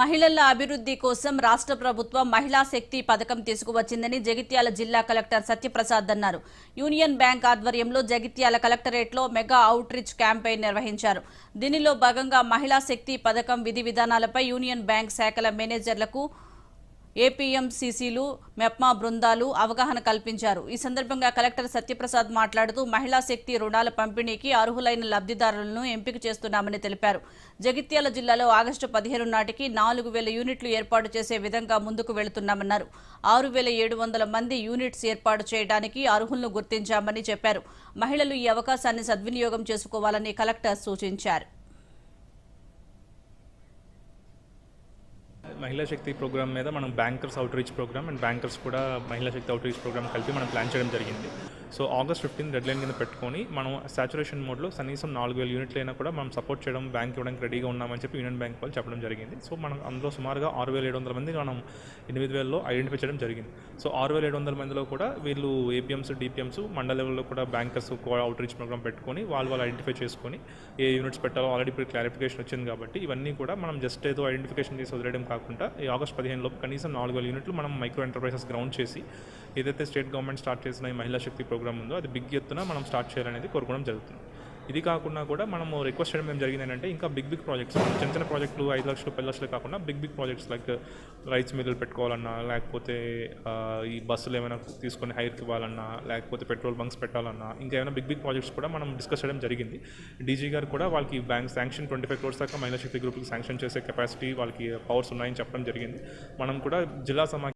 మహిళల అభివృద్ధి కోసం రాష్ట్ర ప్రభుత్వం మహిళా శక్తి పథకం తీసుకువచ్చిందని జగిత్యాల జిల్లా కలెక్టర్ సత్యప్రసాద్ అన్నారు. యూనియన్ బ్యాంక్ ఆధ్వర్యంలో జగిత్యాల కలెక్టరేట్లో మెగా అవుట్ రీచ్ క్యాంపెయిన్ నిర్వహించారు. దీనిలో భాగంగా మహిళా శక్తి పథకం విధి విధానాలపై యూనియన్ బ్యాంక్ శాఖల మేనేజర్లకు ఏపీఎంసీసీలు మెప్మా బృందాలు అవగాహన కల్పించారు. ఈ సందర్భంగా కలెక్టర్ సత్యప్రసాద్ మాట్లాడుతూ మహిళా శక్తి రుణాల పంపిణీకి అర్హులైన లబ్ధిదారులను ఎంపిక చేస్తున్నామని తెలిపారు. జగిత్యాల జిల్లాలో ఆగస్టు పదిహేను నాటికి నాలుగు వేల యూనిట్లు ఏర్పాటు చేసే విధంగా ముందుకు వెళుతున్నామన్నారు. ఆరు వేల ఏడు వందల మంది యూనిట్స్ ఏర్పాటు చేయడానికి అర్హులను గుర్తించామని చెప్పారు. మహిళలు ఈ అవకాశాన్ని సద్వినియోగం చేసుకోవాలని కలెక్టర్ సూచించారు. మహిళా శక్తి ప్రోగ్రామ్ మీద మనం bankers outreach programme and bankers కూడా మహిళా శక్తి అవుట్ రీచ్ ప్రోగ్రామ్ కలిపి మనం ప్లాన్ చేయడం జరిగింది. So August fifteen deadline కింద పెట్టుకొని మనం సాచురేషన్ మోడ్లో కనీసం నాలుగు వేల యూనిట్లు అయినా కూడా మనం సపోర్ట్ చేయడం బ్యాంక్ ఇవ్వడానికి రెడీగా ఉన్నామని చెప్పి యూనియన్ బ్యాంక్ వాళ్ళు చెప్పడం జరిగింది. సో మనం అందులో సుమారుగా ఆరు వేల ఏడు వందల మంది మనం ఎనిమిది వేలలో ఐడెంటిఫై చేయడం జరిగింది. సో ఆరు వేల ఏడు వందల మందిలో కూడా వీళ్ళు ఏపీఎంస్ డిపిఎంస్ మండల లెవెల్లో కూడా బ్యాంకర్స్ అవుట్ రీచ్ ప్రోగ్రామ్ పెట్టుకొని వాళ్ళు వాళ్ళు ఐడెంటిఫై చేసుకొని ఏ యూనిట్స్ పెట్టాలో ఆల్రెడీ ఇప్పుడు క్లారిఫికేషన్ వచ్చింది కాబట్టి ఇవన్నీ కూడా మనం జస్ట్ ఏదో ఐడెంటిఫికేషన్ చేసి వదిలేయడం కాకుండా ఈ ఆగస్ట్ పదిహేను లోపు కనీసం నాలుగు వేల యూనిట్లు మనం మైక్రో ఎంటర్ప్రైజెస్ గ్రౌండ్ చేసి ఏదైతే స్టేట్ గవర్నమెంట్ స్టార్ట్ చేసిన ఈ మహిళా శక్తి ప్రోగ్రామ్ ఉందో అది బిగ్ ఎత్తున మనం స్టార్ట్ చేయాలనేది కోరుకోవడం జరుగుతుంది. ఇది కాకుండా కూడా మనము రిక్వెస్ట్ చేయడం ఏం జరిగింది ఏంటంటే ఇంకా బిగ్ బిగ్ ప్రాజెక్ట్స్ చిన్న చిన్న ప్రాజెక్టులు ఐదు లక్షలు పది లక్షలు కాకుండా big big projects like rice మిల్లులు పెట్టుకోవాలన్నా లేకపోతే ఈ బస్సులు ఏమైనా తీసుకొని హైర్కి ఇవ్వాలన్నా లేకపోతే పెట్రోల్ బంక్స్ పెట్టాలన్నా ఇంకా ఏమైనా బిగ్ బిగ్ ప్రాజెక్ట్స్ కూడా మనం డిస్కస్ చేయడం జరిగింది. డీజీ గారు కూడా వాళ్ళకి bank sanction twenty five crores దాకా మహిళా శక్తి గ్రూప్కి శాంక్షన్ చేసే కెపాసిటీ వాళ్ళకి పవర్స్ ఉన్నాయని చెప్పడం జరిగింది. మనం కూడా జిల్లా సమాఖ్య